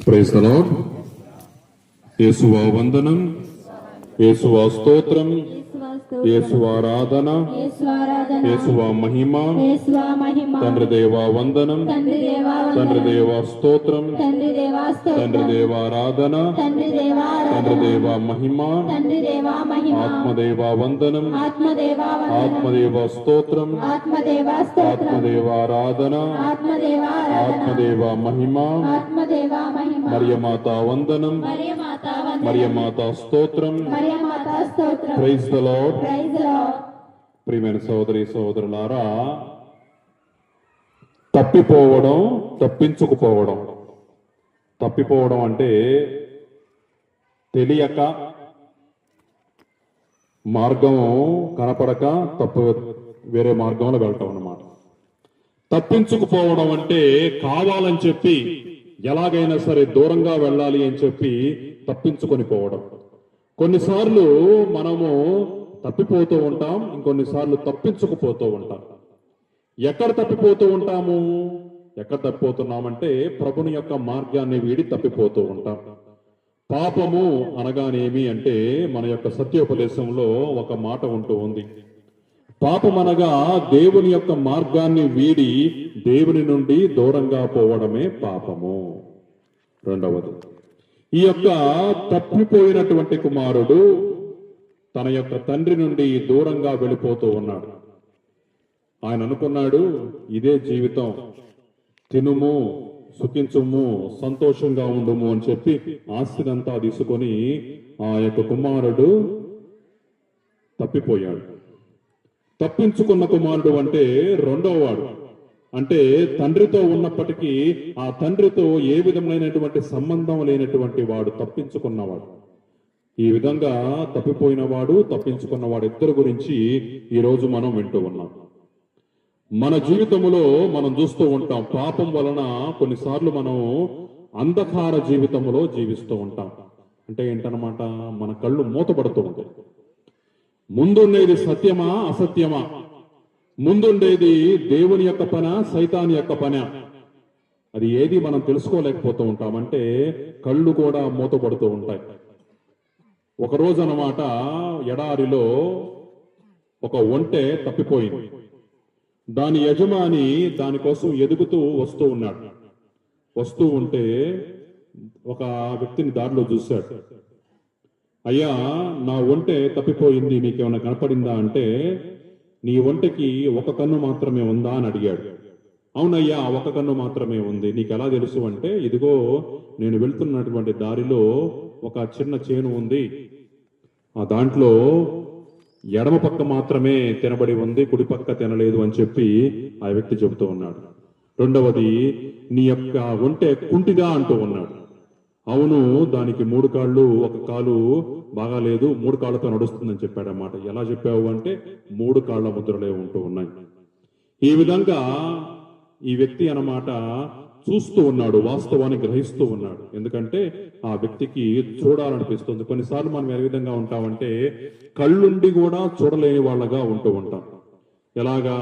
Praise the lord యేసువా వందనం యేసువా స్తోత్రం యేసువా ఆరాధన యేసువా మహిమ తండ్రి దేవా వందనం తండ్రి దేవా స్తోత్రం తండ్రి దేవా స్తోత్రం తండ్రి దేవా ఆరాధన. తండ్రి దేవా తండ్రి దేవా మహిమ. ఆత్మదేవా వందనం ఆత్మదేవా స్తోత్రం ఆత్మదేవా స్తోత్రం. ఆత్మదేవా మహిమ మరియమాత వందనం మరియమాత స్తోత్రం. Praise the lord praise lord ప్రియమైన సోదరి సోదరులారా తప్పిపోవడం తప్పించుకుపోవడం. తప్పిపోవడం అంటే తెలియక మార్గం కనపడక తప్పు వేరే మార్గంలో వెళ్ళటం అన్నమాట. తప్పించుకుపోవడం అంటే కావాలని చెప్పి ఎలాగైనా సరే దూరంగా వెళ్ళాలి అని చెప్పి తప్పించుకొని పోవడం. కొన్నిసార్లు మనము తప్పిపోతూ ఉంటాం ఇంకొన్నిసార్లు తప్పించుకుపోతూ ఉంటాం. ఎక్కడ తప్పిపోతూ ఉంటాము? ఎక్కడ తప్పిపోతున్నామంటే ప్రభుని యొక్క మార్గాన్ని వీడి తప్పిపోతూ ఉంటాం. పాపము అనగానేమి అంటే మన యొక్క సత్యోపదేశంలో ఒక మాట ఉంటూ ఉంది. పాపం అనగా దేవుని యొక్క మార్గాన్ని వీడి దేవుని నుండి దూరంగా పోవడమే పాపము. రెండవది ఈ యొక్క తప్పిపోయినటువంటి కుమారుడు తన యొక్క తండ్రి నుండి దూరంగా వెళ్ళిపోతూ ఉన్నాడు. ఆయన అనుకున్నాడు ఇదే జీవితం. తినుము సుఖించుము సంతోషంగా ఉండుము అని చెప్పి ఆస్తినంతా తీసుకొని ఆ యొక్క కుమారుడు తప్పిపోయాడు. తప్పించుకున్న కుమారుడు అంటే రెండవ వాడు. అంటే తండ్రితో ఉన్నప్పటికీ ఆ తండ్రితో ఏ విధమైనటువంటి సంబంధం లేనటువంటి వాడు తప్పించుకున్నవాడు. ఈ విధంగా తప్పిపోయిన వాడు తప్పించుకున్న వాడు ఇద్దరు గురించి ఈరోజు మనం వింటూ ఉన్నాం. మన జీవితంలో మనం చూస్తూ ఉంటాం. పాపం వలన కొన్నిసార్లు మనం అంధకార జీవితంలో జీవిస్తూ ఉంటాం. అంటే ఏంటనమాట మన కళ్ళు మూతపడుతూ ఉంటాయి. ముందుండేది సత్యమా? అసత్యమా? ముందుండేది దేవుని యొక్క పన సైతాన్ యొక్క పన. అది ఏది మనం తెలుసుకోలేకపోతూ ఉంటామంటే కళ్ళు కూడా మూతపడుతూ ఉంటాయి. ఒకరోజు అనమాట ఎడారిలో ఒక ఒంటె తప్పిపోయింది. దాని యజమాని దానికోసం ఎదుగుతూ వస్తూ ఉన్నాడు. వస్తూ ఉంటే ఒక వ్యక్తిని దారిలో చూశాడు. అయ్యా నా ఒంటె తప్పిపోయింది నీకేమైనా కనపడిందా అంటే నీ ఒంటెకి ఒక కన్ను మాత్రమే ఉందా అని అడిగాడు. అవునయ్యా ఒక కన్ను మాత్రమే ఉంది. నీకు ఎలా తెలుసు అంటే ఇదిగో నేను వెళ్తున్నటువంటి దారిలో ఒక చిన్న చేను ఉంది. ఆ దాంట్లో ఎడమ పక్క మాత్రమే తినబడి ఉంది కుడి పక్క తినలేదు అని చెప్పి ఆ వ్యక్తి చెబుతూ ఉన్నాడు. రెండవది నీ యొక్క ఒంటె కుంటిదా అంటూ ఉన్నాడు. అవును దానికి మూడు కాళ్ళు ఒక కాలు బాగాలేదు మూడు కాళ్ళతో నడుస్తుందని చెప్పాడన్నమాట. ఎలా చెప్పావు అంటే మూడు కాళ్ళ ముద్రలే ఉంటూ ఉన్నాయి. ఈ విధంగా ఈ వ్యక్తి అన్నమాట చూస్తూ ఉన్నాడు వాస్తవాన్ని గ్రహిస్తూ ఉన్నాడు. ఎందుకంటే ఆ వ్యక్తికి చూడాలనిపిస్తుంది. కొన్నిసార్లు మనం ఏ విధంగా ఉంటామంటే కళ్ళుండి కూడా చూడలేని వాళ్ళగా ఉంటూ ఉంటాం. ఎలాగా?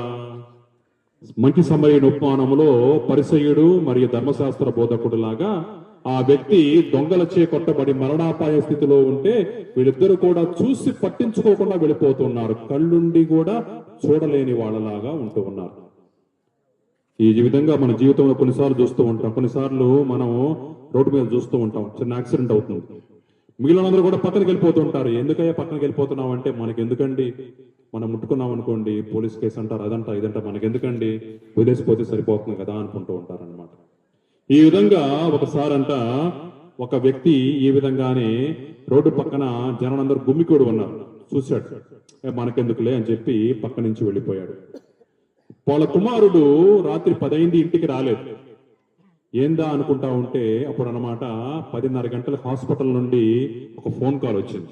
మంచి సమయ ఉపమానములో పరిసయుడు మరియు ధర్మశాస్త్ర బోధకుడు లాగా ఆ వ్యక్తి దొంగలచే కొట్టబడి మరణాపాయ స్థితిలో ఉంటే వీళ్ళిద్దరూ కూడా చూసి పట్టించుకోకుండా వెళ్ళిపోతున్నారు. కళ్ళుండి కూడా చూడలేని వాళ్ళలాగా ఉంటూ ఉన్నారు. ఈ విధంగా మన జీవితంలో కొన్నిసార్లు చూస్తూ ఉంటాం. కొన్నిసార్లు మనం రోడ్డు మీద చూస్తూ ఉంటాం. చిన్న యాక్సిడెంట్ అవుతుంది. మిగిలినందరూ కూడా పక్కనకి వెళ్ళిపోతూ ఉంటారు. ఎందుకయ్యా పక్కనకి వెళ్ళిపోతున్నాం అంటే మనకి ఎందుకండి? మనం ముట్టుకున్నాం అనుకోండి పోలీస్ కేసు అంటారు అదంట ఇదంట మనకి ఎందుకండి? వదిలేసిపోతే సరిపోతుంది కదా అనుకుంటూ ఉంటారు అనమాట ఈ విధంగా ఒకసారంట ఒక వ్యక్తి ఈ విధంగానే రోడ్డు పక్కన జనాలందరూ గుమ్మికూడు ఉన్నారు. చూశాడు. మనకెందుకులే అని చెప్పి పక్క నుంచి వెళ్ళిపోయాడు. వాళ్ళ కుమారుడు రాత్రి పదైంది ఇంటికి రాలేదు. ఏందా అనుకుంటా ఉంటే అప్పుడు అనమాట పదిన్నర గంటల హాస్పిటల్ నుండి ఒక ఫోన్ కాల్ వచ్చింది.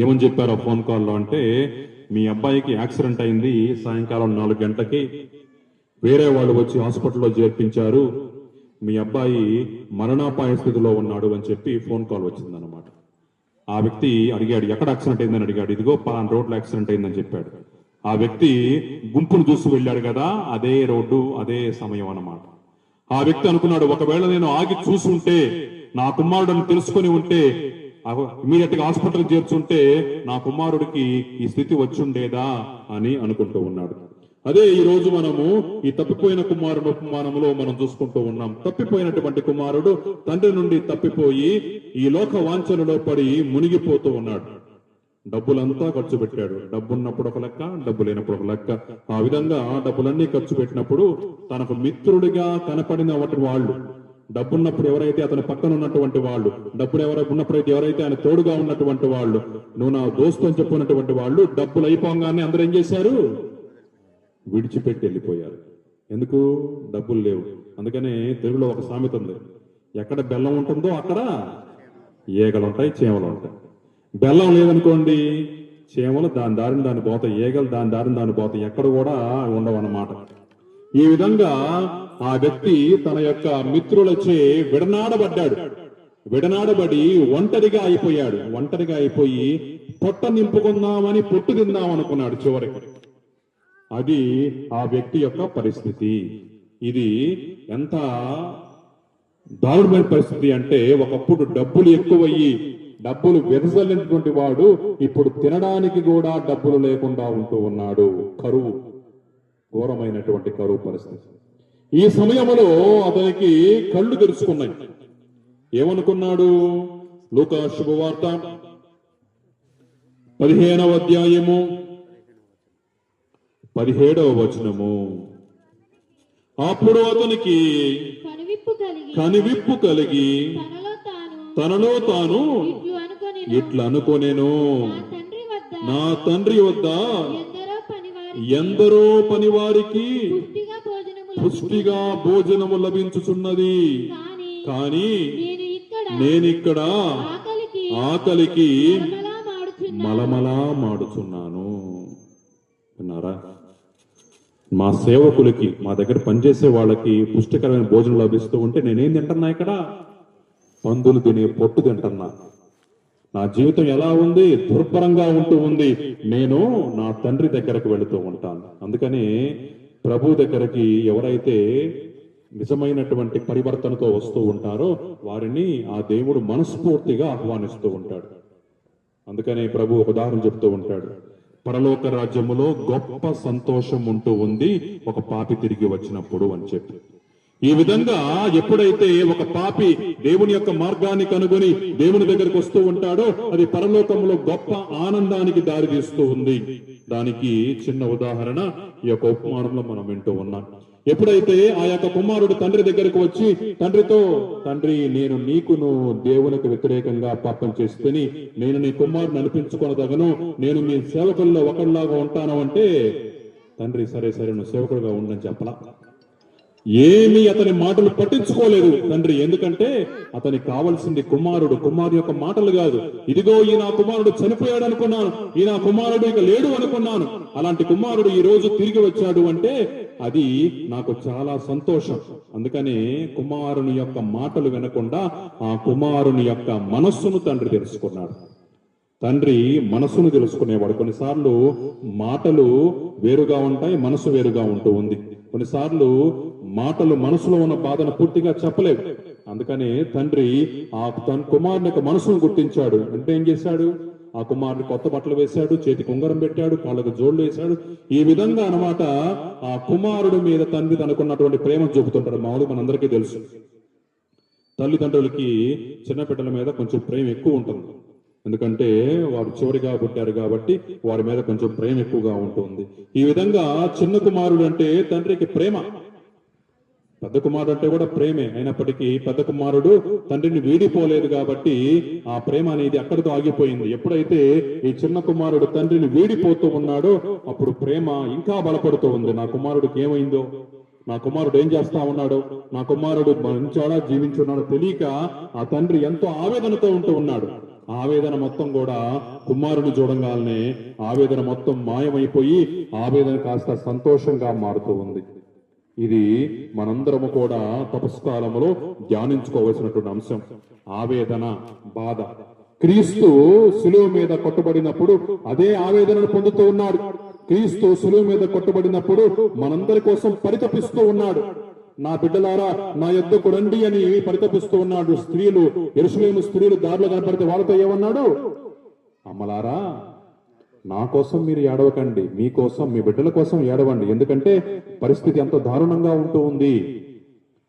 ఏమని చెప్పారు ఆ ఫోన్ కాల్లో అంటే మీ అబ్బాయికి యాక్సిడెంట్ అయింది సాయంకాలం నాలుగు గంటలకి. వేరే వాళ్ళు వచ్చి హాస్పిటల్లో చేర్పించారు. మీ అబ్బాయి మరణాపాయ స్థితిలో ఉన్నాడు అని చెప్పి ఫోన్ కాల్ వచ్చిందన్నమాట. ఆ వ్యక్తి అడిగాడు ఎక్కడ యాక్సిడెంట్ అయిందని అడిగాడు ఇదిగో పలానా రోడ్లో యాక్సిడెంట్ అయిందని చెప్పాడు. ఆ వ్యక్తి గుంపును చూసి వెళ్ళాడు కదా అదే రోడ్డు అదే సమయం అన్నమాట. ఆ వ్యక్తి అనుకున్నాడు ఒకవేళ నేను ఆగి చూసుంటే నా కుమారుడు తెలుసుకొని ఉంటే ఇమీడియట్గా హాస్పిటల్ చేర్చుంటే నా కుమారుడికి ఈ స్థితి వచ్చుండేదా అని అనుకుంటూ ఉన్నాడు. అదే ఈ రోజు మనము ఈ తప్పిపోయిన కుమారుడు ఉపమానంలో మనం చూసుకుంటూ ఉన్నాం. తప్పిపోయినటువంటి కుమారుడు తండ్రి నుండి తప్పిపోయి ఈ లోక వాంఛనలో పడి మునిగిపోతూ ఉన్నాడు. డబ్బులంతా ఖర్చు పెట్టాడు. డబ్బు ఉన్నప్పుడు ఒక లెక్క డబ్బు లేనప్పుడు ఒక లెక్క. ఆ విధంగా డబ్బులన్నీ ఖర్చు పెట్టినప్పుడు తనకు మిత్రుడిగా కనపడిన వాళ్ళు డబ్బున్నప్పుడు ఎవరైతే అతని పక్కన ఉన్నటువంటి వాళ్ళు డబ్బులు ఎవరైతే ఉన్నప్పుడైతే ఎవరైతే ఆయన తోడుగా ఉన్నటువంటి వాళ్ళు నువ్వు నా దోస్తు అని చెప్పుకున్నటువంటి వాళ్ళు డబ్బులు అయిపోగానే అందరూ ఏం చేశారు? విడిచిపెట్టి వెళ్ళిపోయారు. ఎందుకు? డబ్బులు లేవు. అందుకనే తెలుగులో ఒక సామెత ఉంది. ఎక్కడ బెల్లం ఉంటుందో అక్కడ ఈగలు ఉంటాయి చేమలు ఉంటాయి. బెల్లం లేదనుకోండి చీమలు దాని దారిని దాని పోత ఈగలు దాని దారిని దాని పోత ఎక్కడ కూడా ఉండవన్నమాట. ఈ విధంగా ఆ వ్యక్తి తన యొక్క మిత్రులచే విడనాడబడ్డాడు. విడనాడబడి ఒంటరిగా అయిపోయాడు. ఒంటరిగా అయిపోయి పొట్ట నింపుకుందామని పొట్టు తిందాం అనుకున్నాడు చివరికి. అది ఆ వ్యక్తి యొక్క పరిస్థితి. ఇది ఎంత దారుణమైన పరిస్థితి అంటే ఒకప్పుడు డబ్బులు ఎక్కువయ్యి డబ్బులు వెదజల్లినటువంటి వాడు ఇప్పుడు తినడానికి కూడా డబ్బులు లేకుండా ఉంటూ ఉన్నాడు. కరువు ఘోరమైనటువంటి కరువు పరిస్థితి. ఈ సమయంలో అతనికి కళ్ళు తెరుచుకున్నాయి. ఏమనుకున్నాడు? లూకా శుభవార్త పదిహేనవ అధ్యాయము పదిహేడవ వచనము. అప్పుడు అతనికి కనువిప్పు కలిగి కనివిప్పు కలిగి తనలో తాను ఇట్లా అనుకోనేను? నా తండ్రి వద్ద ఎందరో పని వారికి పనివారికి పుష్టిగా భోజనము లభించుచున్నది. కానీ నేను ఇక్కడ నేనిక్కడ ఆకలికి మలమలా మలమలా మాడుచున్నాను. విన్నారా? మా సేవకులకి మా దగ్గర పనిచేసే వాళ్ళకి పుష్టికరమైన భోజనం లభిస్తూ ఉంటే నేనేం తింటున్నా ఇక్కడ? పందులు తినే పొట్టు తింటున్నా. నా జీవితం ఎలా ఉంది? దుర్భరంగా ఉంటూ ఉంది. నేను నా తండ్రి దగ్గరకు వెళుతూ ఉంటాను. అందుకని ప్రభు దగ్గరికి ఎవరైతే నిజమైనటువంటి పరివర్తనతో వస్తూ ఉంటారో వారిని ఆ దేవుడు మనస్ఫూర్తిగా ఆహ్వానిస్తూ ఉంటాడు. అందుకనే ప్రభు ఒక ఉదాహరణ చెప్తూ ఉంటాడు. పరలోక రాజ్యములో గొప్ప సంతోషం ఉంటూ ఉంది. ఒక పాపి తిరిగి వచ్చినప్పుడు అని చెప్పి. ఈ విధంగా ఎప్పుడైతే ఒక పాపి దేవుని యొక్క మార్గాన్ని కనుగొని దేవుని దగ్గరికి వస్తూ ఉంటాడో అది పరలోకంలో గొప్ప ఆనందానికి దారి తీస్తూ ఉంది. దానికి చిన్న ఉదాహరణ ఈ యొక్క ఉపమానంలో మనం వింటూ ఉన్నాం. ఎప్పుడైతే ఆ యొక్క కుమారుడు తండ్రి దగ్గరకు వచ్చి తండ్రితో తండ్రి నేను నీకును దేవునికి వ్యతిరేకంగా పాపం చేస్తేని నేను నీ కుమారుని అనిపించుకొనదగను నేను మీ సేవకుల్లో ఒకళ్ళలాగా ఉంటాను అంటే తండ్రి సరే సరే నువ్వు సేవకుడుగా ఉండని చెప్పలా. ఏమి అతని మాటలు పట్టించుకోలేదు తండ్రి. ఎందుకంటే అతనికి కావలసింది కుమారుడు. కుమారు యొక్క మాటలు కాదు. ఇదిగో ఈ నా కుమారుడు చనిపోయాడు అనుకున్నాను. ఈ నా కుమారుడు ఇక లేడు అనుకున్నాను. అలాంటి కుమారుడు ఈ రోజు తిరిగి వచ్చాడు అంటే అది నాకు చాలా సంతోషం. అందుకని కుమారుని యొక్క మాటలు వినకుండా ఆ కుమారుని యొక్క మనస్సును తండ్రి తెలుసుకున్నాడు. తండ్రి మనస్సును తెలుసుకునేవాడు. కొన్నిసార్లు మాటలు వేరుగా ఉంటాయి మనసు వేరుగా ఉంటూ ఉంది. కొన్నిసార్లు మాటలు మనసులో ఉన్న బాధను పూర్తిగా చెప్పలేవు. అందుకని తండ్రి ఆ తన కుమారుని యొక్క మనసును గుర్తించాడు. అంటే ఏం చేశాడు? ఆ కుమారుని కొత్త బట్టలు వేశాడు చేతికి ఉంగరం పెట్టాడు కాళ్ళకు జోళ్ళు వేశాడు. ఈ విధంగా అన్నమాట ఆ కుమారుడి మీద తండ్రి తనకున్నటువంటి ప్రేమ చూపుతుంటాడు. మామూలు మనందరికీ తెలుసు. తల్లిదండ్రులకి చిన్న బిడ్డల మీద కొంచెం ప్రేమ ఎక్కువ ఉంటుంది. ఎందుకంటే వారు చివరిగా పుట్టారు కాబట్టి వారి మీద కొంచెం ప్రేమ ఎక్కువగా ఉంటుంది. ఈ విధంగా చిన్న కుమారుడు అంటే తండ్రికి ప్రేమ. పెద్ద కుమారుడు అంటే కూడా ప్రేమే. అయినప్పటికీ పెద్ద కుమారుడు తండ్రిని వీడిపోలేదు కాబట్టి ఆ ప్రేమ అనేది అక్కడితో ఆగిపోయింది? ఎప్పుడైతే ఈ చిన్న కుమారుడు తండ్రిని వీడిపోతూ ఉన్నాడో అప్పుడు ప్రేమ ఇంకా బలపడుతూ ఉంది. నా కుమారుడికి ఏమైందో? నా కుమారుడు ఏం చేస్తా ఉన్నాడు? నా కుమారుడు మంచాడా జీవించున్నాడో తెలియక ఆ తండ్రి ఎంతో ఆవేదనతో ఉంటూ ఉన్నాడు. ఆవేదన మొత్తం కూడా కుమారుని చూడంగానే ఆవేదన మొత్తం మాయమైపోయి ఆవేదన కాస్త సంతోషంగా మారుతూ ఉంది. ఇది మనందరము కూడా తపస్కాలములో ధ్యానించుకోవలసినటువంటి అంశం. ఆవేదన బాధ. క్రీస్తు సులువు మీద కొట్టబడినప్పుడు అదే ఆవేదనను పొందుతూ ఉన్నాడు. క్రీస్తు సులువు మీద కొట్టబడినప్పుడు మనందరి కోసం పరితపిస్తూ ఉన్నాడు. నా బిడ్డలారా నా యొద్దకు రండి అని పరితపిస్తూ ఉన్నాడు స్త్రీలు. ఎరుసలేము స్త్రీలు దారిలో కనపడితే వాళ్ళతో ఏమన్నాడు? అమ్మలారా నా కోసం మీరు ఏడవకండి మీకోసం మీ బిడ్డల కోసం ఏడవండి. ఎందుకంటే పరిస్థితి ఎంత దారుణంగా ఉంటూ ఉంది.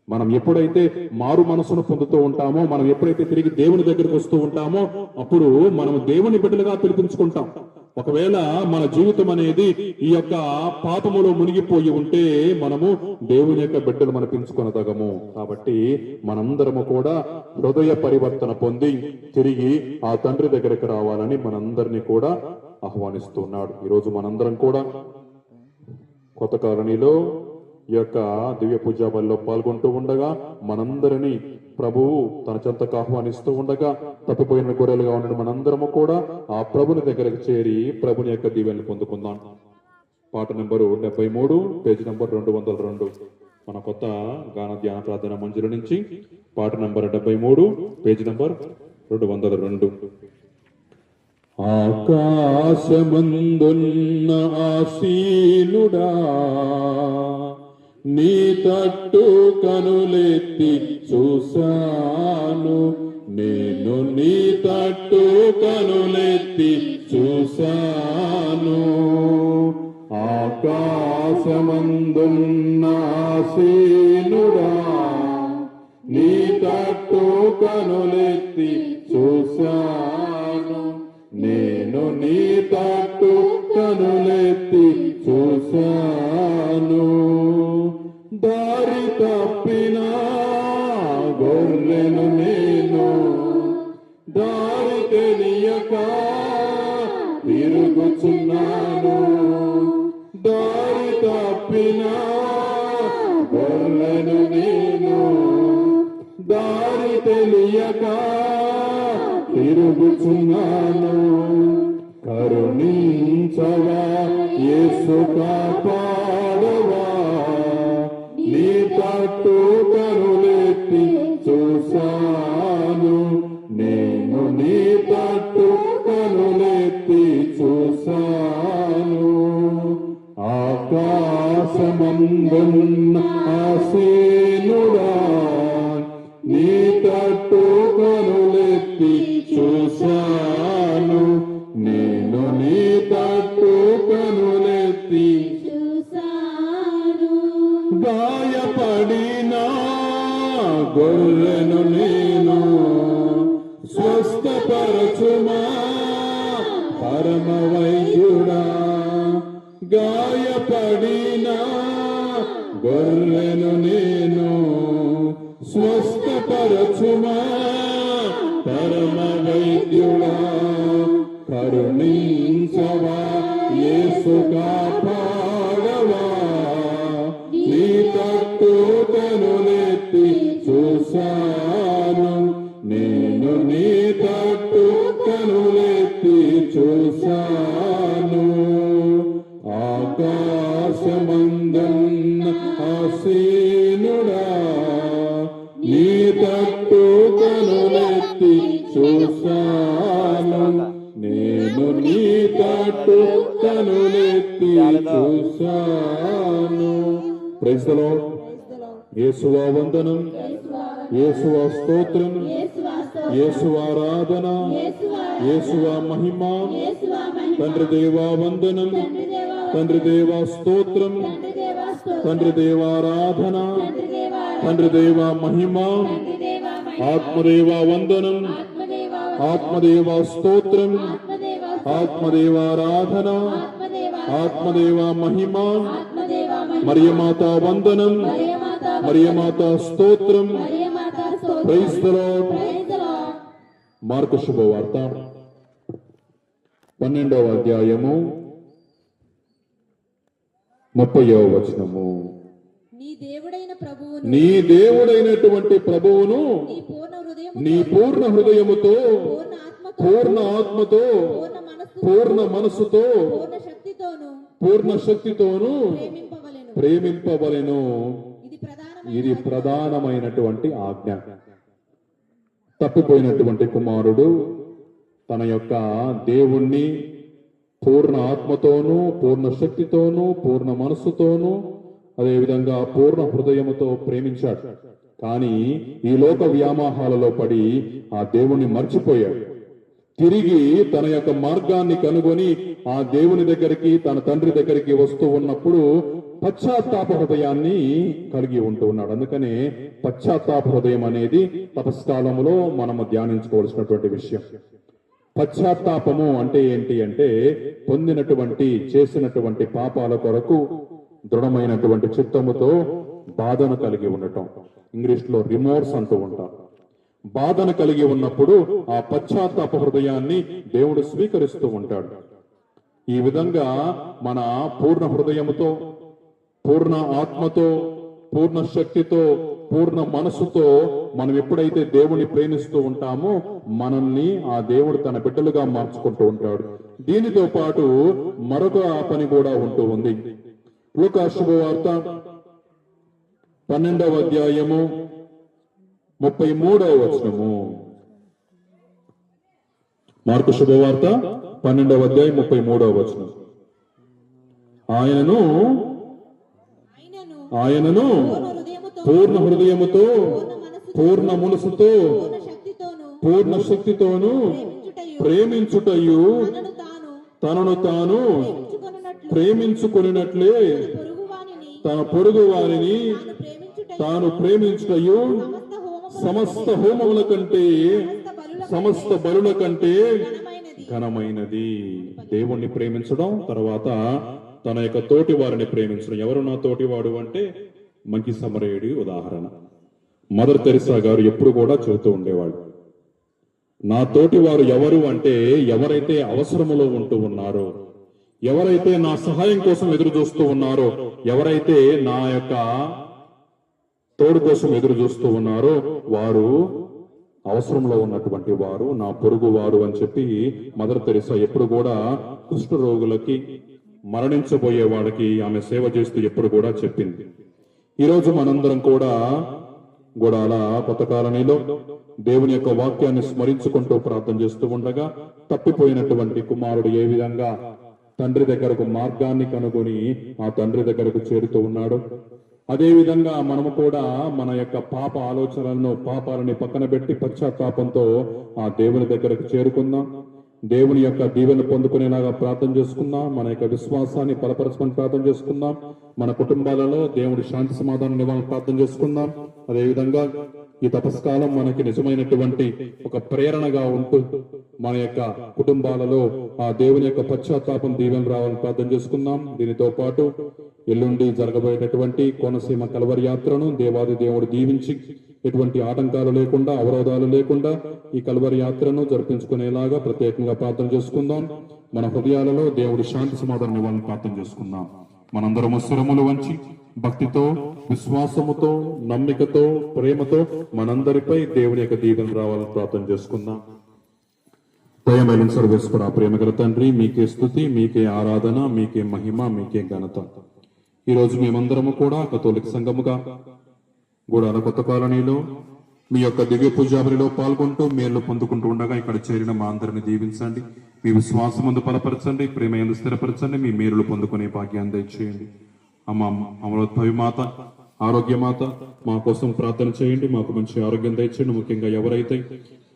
మనం ఎప్పుడైతే మారు మనసును పొందుతూ ఉంటామో మనం ఎప్పుడైతే తిరిగి దేవుని దగ్గరికి వస్తూ ఉంటామో అప్పుడు మనం దేవుని బిడ్డలుగా పిలిపించుకుంటాం. ఒకవేళ మన జీవితం అనేది ఈ యొక్క పాపములో మునిగిపోయి ఉంటే మనము దేవుని యొక్క బిడ్డలు మనం పెంచుకొనదగము. కాబట్టి మనందరము కూడా హృదయ పరివర్తన పొంది తిరిగి ఆ తండ్రి దగ్గరికి రావాలని మనందరినీ కూడా ఆహ్వానిస్తున్నాడు. ఈరోజు మనందరం కూడా కొత్త కాలనీలో ఈ యొక్క దివ్య పూజా బలిలో పాల్గొంటూ ఉండగా మనందరినీ ప్రభువు తన చెంతకు ఆహ్వానిస్తూ ఉండగా తప్పిపోయిన గొర్రెలుగా ఉండడం మనందరము కూడా ఆ ప్రభుని దగ్గరకు చేరి ప్రభుని యొక్క దీవెనలు పొందుకుందాం. పాట నెంబరు డెబ్బై మూడు పేజీ నెంబర్ రెండు వందల రెండు. మన కొత్త గాన ధ్యాన ప్రార్థన మంజుల నుంచి పాట నెంబర్ డెబ్బై మూడు పేజీ నెంబర్ రెండు వందల రెండు. ఆకాశమందున్న ఆశీనుడా నీ తట్టు కనులెత్తి చూశాను. నేను నీ తట్టు కనులెత్తి చూశాను. ఆకాశమందున్న సీనుడా నీ తట్టు కనులెత్తి చూశాను. నేను నీ తట్టు కనులెత్తి చూశాను తట్టు కనులెత్తి చూసా స్వస్థపరచుమా పరమ వైద్యుడా గాయపడిన? గొర్రెను నేను స్వస్థపరచుమా? ఆకాశమందన్న ఆసీనుడా నీ తట్టు కనులెత్తి చూశాను. నేను నీ తట్టు కనులెత్తి చూశాను. ప్రైస్తలో యేసువా వందనం. యేసువా స్తోత్రం. యేసువారాధన యేసువా మహిమ. తండ్రి దేవా వందనం. తండ్రి దేవ స్తోత్రం. తండ్రి దేవారాధన తండ్రి దేవ మహిమ. ఆత్మదేవ వందనం. ఆత్మదేవ స్తోత్రం. ఆత్మదేవారాధన ఆత్మదేవ మహిమ. మరియమాత వందనం మరియమాత స్తోత్రం క్రైస్తలో మార్కు శుభవార్త. పన్నెండవ అధ్యాయము. ముప్పయవ వచనము. నీ దేవుడైన ప్రభువును నీ దేవుడైనటువంటి ప్రభువును నీ పూర్ణ హృదయముతో పూర్ణ ఆత్మతో పూర్ణ ఆత్మతో పూర్ణ శక్తితోను ప్రేమింపవలెను. ప్రధానమైన ఇది ప్రధానమైనటువంటి ఆజ్ఞ. తప్పిపోయినటువంటి కుమారుడు తన యొక్క దేవుణ్ణి పూర్ణ ఆత్మతోనూ పూర్ణ శక్తితోనూ పూర్ణ మనస్సుతోనూ అదేవిధంగా పూర్ణ హృదయముతో ప్రేమించాడు. కానీ ఈ లోక వ్యామోహాలలో పడి ఆ దేవుణ్ణి మర్చిపోయాడు. తిరిగి తన యొక్క మార్గాన్ని కనుగొని ఆ దేవుని దగ్గరికి తన తండ్రి దగ్గరికి వస్తూ ఉన్నప్పుడు పశ్చాత్తాప హృదయాన్ని కలిగి ఉంటూ ఉన్నాడు. అందుకనే పశ్చాత్తాప హృదయం అనేది తపస్కాలంలో మనము ధ్యానించుకోవాల్సినటువంటి విషయం. పశ్చాత్తాపము అంటే ఏంటి అంటే పొందినటువంటి చేసినటువంటి పాపాల కొరకు దృఢమైనటువంటి చిత్తముతో బాధను కలిగి ఉండటం. ఇంగ్లీష్లో రిమోర్స్ అంటూ ఉంటాం. బాధను కలిగి ఉన్నప్పుడు ఆ పశ్చాత్తాప హృదయాన్ని దేవుడు స్వీకరిస్తూ ఉంటాడు. ఈ విధంగా మన పూర్ణ హృదయముతో పూర్ణ ఆత్మతో పూర్ణ శక్తితో పూర్ణ మనసుతో మనం ఎప్పుడైతే దేవుని ప్రేమిస్తూ ఉంటామో మనల్ని ఆ దేవుడు తన బిడ్డలుగా మార్చుకుంటూ ఉంటాడు. దీనితో పాటు మరొక పని కూడా ఉంటూ ఉంది. లూకా శుభవార్త పన్నెండవ అధ్యాయము ముప్పై మూడవ వచనము. మార్కు శుభవార్త పన్నెండవ అధ్యాయం ముప్పై మూడవ వచనం. ఆయనను ఆయనను ఆయనను పూర్ణ హృదయముతో పూర్ణ మనసుతో పూర్ణ శక్తితోను ప్రేమించుటయు. తనను తాను ప్రేమించుకొనినట్లే తన పొరుగు వారిని తాను ప్రేమించుటయు. సమస్త హోమముల కంటే సమస్త బలుల కంటే ఘనమైనది. ఘనమైనది. దేవుణ్ణి ప్రేమించడం తర్వాత తన యొక్క తోటి వారిని ప్రేమించడం. ఎవరు నా తోటివాడు అంటే మంచి సమరయుడి ఉదాహరణ. మదర్ తెరిసా గారు ఎప్పుడు కూడా చెబుతూ ఉండేవాడు నా తోటి వారు ఎవరు అంటే ఎవరైతే అవసరములో ఉంటూ ఉన్నారో ఎవరైతే నా సహాయం కోసం ఎదురు చూస్తూ ఉన్నారో ఎవరైతే నా యొక్క తోడు కోసం ఎదురు చూస్తూ ఉన్నారో వారు అవసరంలో ఉన్నటువంటి వారు నా పొరుగు వారు అని చెప్పి మదర్ తెరిసా ఎప్పుడు కూడా కుష్ఠ రోగులకి మరణించబోయే వాళ్ళకి ఆమె సేవ చేస్తూ ఎప్పుడు కూడా చెప్పింది. ఈ రోజు మనందరం కూడా గూడాల కొత్త కాలనీలో దేవుని యొక్క వాక్యాన్ని స్మరించుకుంటూ ప్రార్థన చేస్తూ ఉండగా తప్పిపోయినటువంటి కుమారుడు ఏ విధంగా తండ్రి దగ్గరకు మార్గాన్ని కనుగొని ఆ తండ్రి దగ్గరకు చేరుతూ ఉన్నాడు? అదే విధంగా మనము కూడా మన యొక్క పాప ఆలోచనలను పాపాలని పక్కన పెట్టి పశ్చాత్తాపంతో ఆ దేవుని దగ్గరకు చేరుకుందాం. దేవుని యొక్క దీవెన పొందుకునేలాగా ప్రార్థన చేసుకుందాం. మన యొక్క విశ్వాసాన్ని బలపరచమని ప్రార్థన చేసుకుందాం. మన కుటుంబాలలో దేవుడి శాంతి సమాధానం ఇవ్వాలని ప్రార్థన చేసుకుందాం. అదేవిధంగా ఈ తపస్కాలం మనకి నిజమైనటువంటి ఒక ప్రేరణగా ఉంటూ మన యొక్క కుటుంబాలలో ఆ దేవుని యొక్క పశ్చాత్తాపం దీవెన రావాలని ప్రార్థన చేసుకుందాం. దీనితో పాటు ఎల్లుండి జరగబోయేటటువంటి కోనసీమ కలవరి యాత్రను దేవాది దేవుడు దీవించి ఎటువంటి ఆటంకాలు లేకుండా అవరోధాలు లేకుండా ఈ కలువరి యాత్రను జరిపించుకునేలాగా ప్రత్యేకంగా ప్రార్థన చేసుకుందాం. మన హృదయాలలో దేవుడి శాంతి సమాధానం ఇవ్వాలని ప్రార్థన చేసుకుందాం. మనందరము శిరములు వంచి భక్తితో విశ్వాసముతో నమ్మికతో ప్రేమతో మనందరిపై దేవుని యొక్క దీవెన రావాలని ప్రార్థన చేసుకుందాం. దయమైన సర్వేశ్వర ప్రేమగల తండ్రి మీకే స్థుతి మీకే ఆరాధన మీకే మహిమ మీకే ఘనత. ఈ రోజు మేమందరము కూడా కథోలిక సంఘముగా గూడాల కొత్త కాలనీలో మీ యొక్క దివ్య పూజాబరిలో పాల్గొంటూ మేలు పొందుకుంటూ ఉండగా ఇక్కడ చేరిన మా అందరిని దీవించండి. మీ విశ్వాసం ముందు బలపరచండి. ప్రేమ ఎందు స్థిరపరచండి. మీ మేలులు పొందుకునే భాగ్యాన్ని దయచేయండి. అమ్మ అమరోద్భవి మాత ఆరోగ్యమాత మా కోసం ప్రార్థన చేయండి మాకు మంచి ఆరోగ్యం దయచేయండి. ముఖ్యంగా ఎవరైతే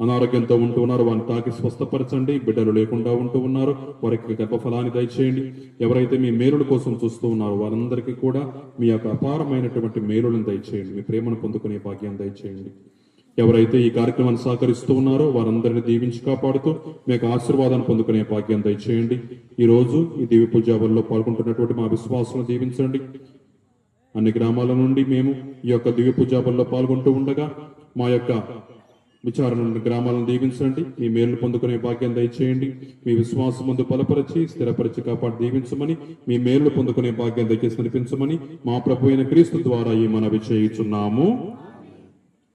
అనారోగ్యంతో ఉంటూ ఉన్నారో వారిని తాకి స్వస్థపరచండి. బిడ్డలు లేకుండా ఉంటూ ఉన్నారు వారికి గర్భఫలాన్ని దయచేయండి. ఎవరైతే మీ మేలుల కోసం చూస్తూ ఉన్నారో వారందరికీ కూడా మీ యొక్క అపారమైనటువంటి మేలులను దయచేయండి. మీ ప్రేమను పొందుకునే భాగ్యం దయచేయండి. ఎవరైతే ఈ కార్యక్రమాన్ని సహకరిస్తూ ఉన్నారో వారందరిని దీవించి కాపాడుతూ మీకు ఆశీర్వాదాన్ని పొందుకునే భాగ్యం దయచేయండి. ఈ రోజు ఈ దివ్య పూజాబల్లో పాల్గొంటున్నటువంటి మా విశ్వాసం దీవించండి. అన్ని గ్రామాల నుండి మేము ఈ యొక్క దివ్య పూజాబల్లో పాల్గొంటూ ఉండగా మా యొక్క విచారణ నుండి గ్రామాలను దీవించండి. మీ మేలు పొందుకునే భాగ్యం దయచేయండి. మీ విశ్వాసం ముందు బలపరిచి స్థిరపరిచి కాపాడు దీవించమని మీ మేలు పొందుకునే భాగ్యం దయచేసి కనిపించమని మా ప్రభు అయిన క్రీస్తు ద్వారా ఈ మనవి చేయుచున్నాము.